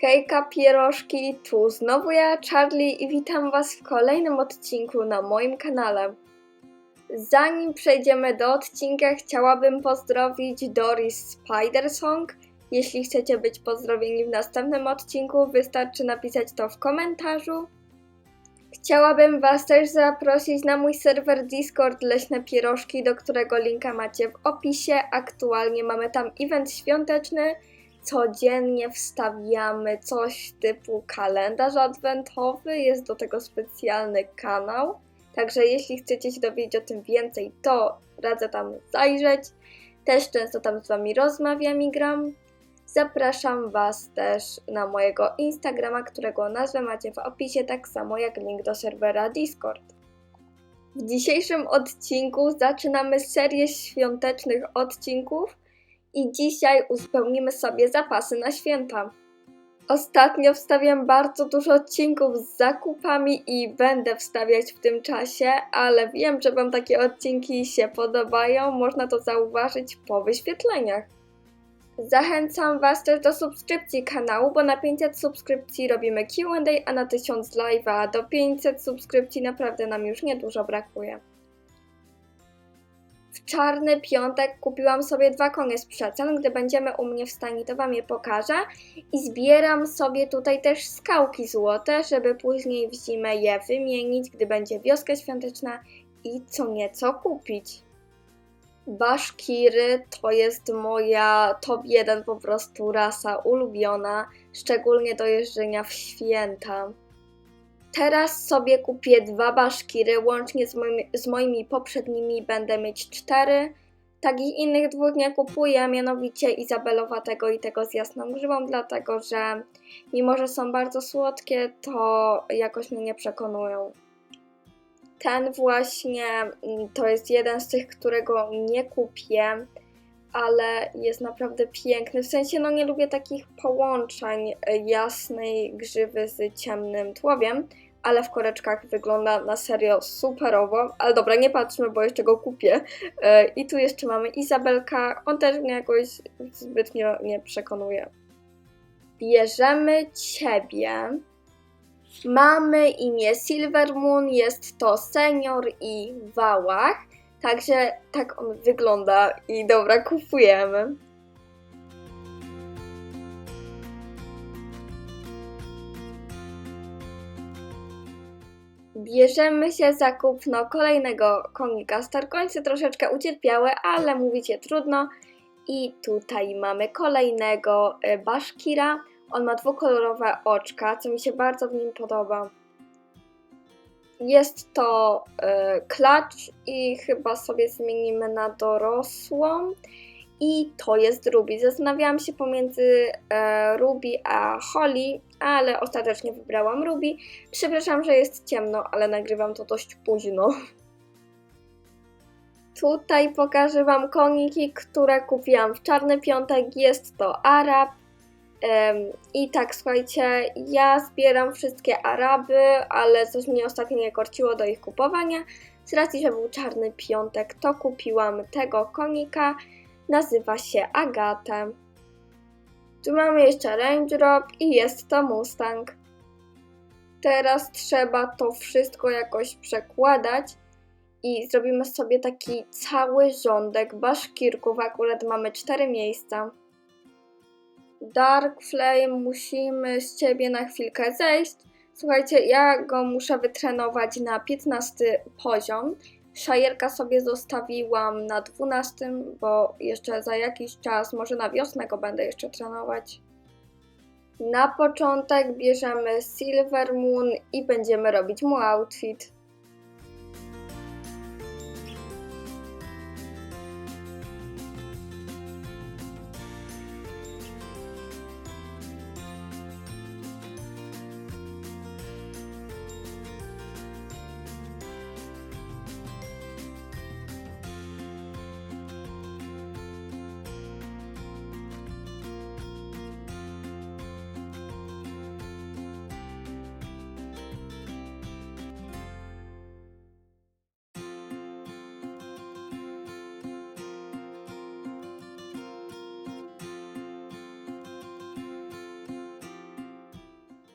Hejka pierożki, tu znowu ja, Charlie i witam Was w kolejnym odcinku na moim kanale. Zanim przejdziemy do odcinka, chciałabym pozdrowić Doris Spidersong. Jeśli chcecie być pozdrowieni w następnym odcinku, wystarczy napisać to w komentarzu. Chciałabym Was też zaprosić na mój serwer Discord Leśne Pierożki, do którego linka macie w opisie. Aktualnie mamy tam event świąteczny. Codziennie wstawiamy coś typu kalendarz adwentowy. Jest do tego specjalny kanał. Także jeśli chcecie się dowiedzieć o tym więcej, to radzę tam zajrzeć. Też często tam z Wami rozmawiam i gram. Zapraszam Was też na mojego Instagrama, którego nazwę macie w opisie, tak samo jak link do serwera Discord. W dzisiejszym odcinku zaczynamy serię świątecznych odcinków i dzisiaj uzupełnimy sobie zapasy na święta. Ostatnio wstawiam bardzo dużo odcinków z zakupami i będę wstawiać w tym czasie, ale wiem, że Wam takie odcinki się podobają, można to zauważyć po wyświetleniach. Zachęcam Was też do subskrypcji kanału, bo na 500 subskrypcji robimy Q&A, a na 1000 live, a do 500 subskrypcji naprawdę nam już niedużo brakuje. Czarny piątek kupiłam sobie dwa konie z przecen. Gdy będziemy u mnie w stanie, to Wam je pokażę. I zbieram sobie tutaj też skałki złote, żeby później w zimę je wymienić, gdy będzie wioska świąteczna i co nieco kupić. Baszkiry to jest moja top 1 po prostu rasa ulubiona, szczególnie do jeżdżenia w święta. Teraz sobie kupię dwa baszkiry, łącznie z moimi, z moimi poprzednimi będę mieć cztery. Takich innych dwóch nie kupuję, mianowicie Izabelowatego i tego z jasną grzybą, dlatego że mimo, że są bardzo słodkie, to jakoś mnie nie przekonują. Ten właśnie mm, to jest jeden z tych, którego nie kupię, ale jest naprawdę piękny. W sensie, no nie lubię takich połączeń jasnej grzywy z ciemnym tłowiem, ale w koreczkach wygląda na serio superowo. Ale dobra, nie patrzmy, bo jeszcze go kupię. E, I tu jeszcze mamy Izabelka. On też mnie jakoś zbytnio nie przekonuje. Bierzemy ciebie. Mamy imię Silver Moon, jest to senior i wałach. Także tak on wygląda i dobra, kupujemy. Bierzemy się za kupno kolejnego konika. Starkońce troszeczkę ucierpiałe, ale mówicie trudno. I tutaj mamy kolejnego e, Baszkira. On ma dwukolorowe oczka, co mi się bardzo w nim podoba. Jest to y, klacz i chyba sobie zmienimy na dorosłą. I to jest Ruby. Zastanawiałam się pomiędzy e, Ruby a Holly, ale ostatecznie wybrałam Ruby. Przepraszam, że jest ciemno, ale nagrywam to dość późno. Tutaj pokażę Wam koniki, które kupiłam w czarny piątek. Jest to Arab. I tak, słuchajcie, ja zbieram wszystkie Araby, ale coś mnie ostatnio nie korciło do ich kupowania. Z racji, że był czarny piątek, to kupiłam tego konika. Nazywa się Agatę. Tu mamy jeszcze Range Rob i jest to Mustang. Teraz trzeba to wszystko jakoś przekładać i zrobimy sobie taki cały rządek baszkirków. Akurat mamy cztery miejsca. Dark Flame, musimy z ciebie na chwilkę zejść. Słuchajcie, ja go muszę wytrenować na 15 poziom. Szajerka sobie zostawiłam na 12, bo jeszcze za jakiś czas, może na wiosnę go będę jeszcze trenować. Na początek bierzemy Silver Moon i będziemy robić mu outfit.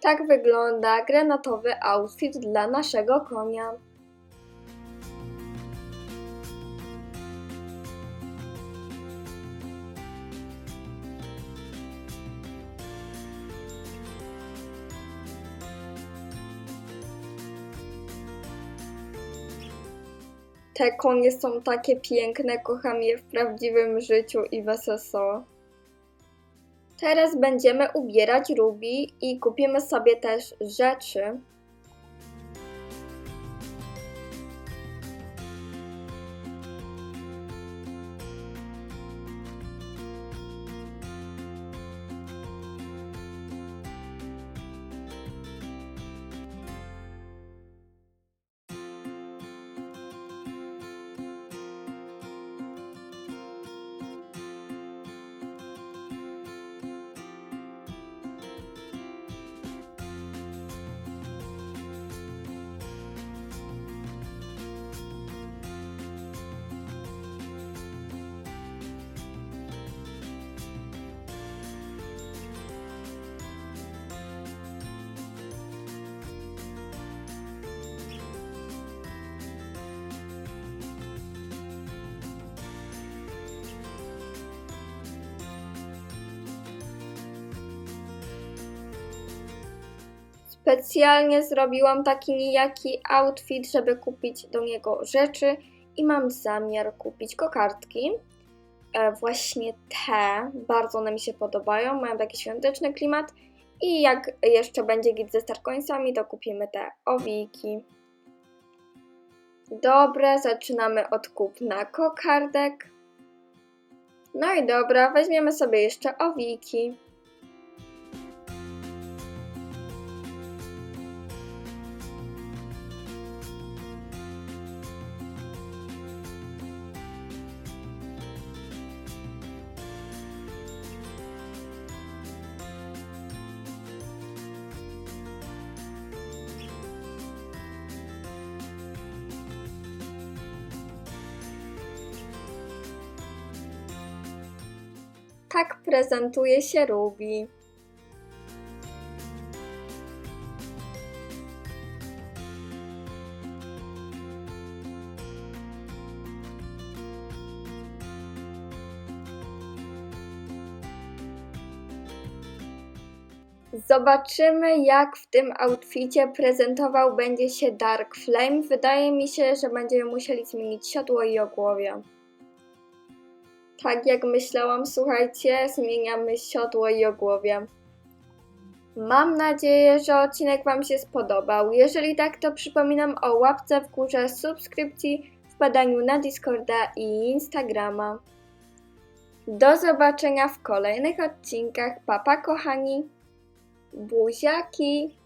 Tak wygląda granatowy outfit dla naszego konia. Te konie są takie piękne, kocham je w prawdziwym życiu i w SSO. Teraz będziemy ubierać Ruby i kupimy sobie też rzeczy. Specjalnie zrobiłam taki nijaki outfit, żeby kupić do niego rzeczy i mam zamiar kupić kokardki. E, właśnie te, bardzo one mi się podobają, mają taki świąteczny klimat i jak jeszcze będzie git ze Starcoinsami, to kupimy te owiki. Dobra, zaczynamy od kupna kokardek. No i dobra, weźmiemy sobie jeszcze owiki. Tak prezentuje się Ruby. Zobaczymy, jak w tym outficie prezentował będzie się Dark Flame. Wydaje mi się, że będziemy musieli zmienić siodło i ogłowie. Tak jak myślałam, słuchajcie, zmieniamy siodło i ogłowie. Mam nadzieję, że odcinek Wam się spodobał. Jeżeli tak, to przypominam o łapce w górze, subskrypcji, wpadaniu na Discorda i Instagrama. Do zobaczenia w kolejnych odcinkach. Papa kochani. Buziaki!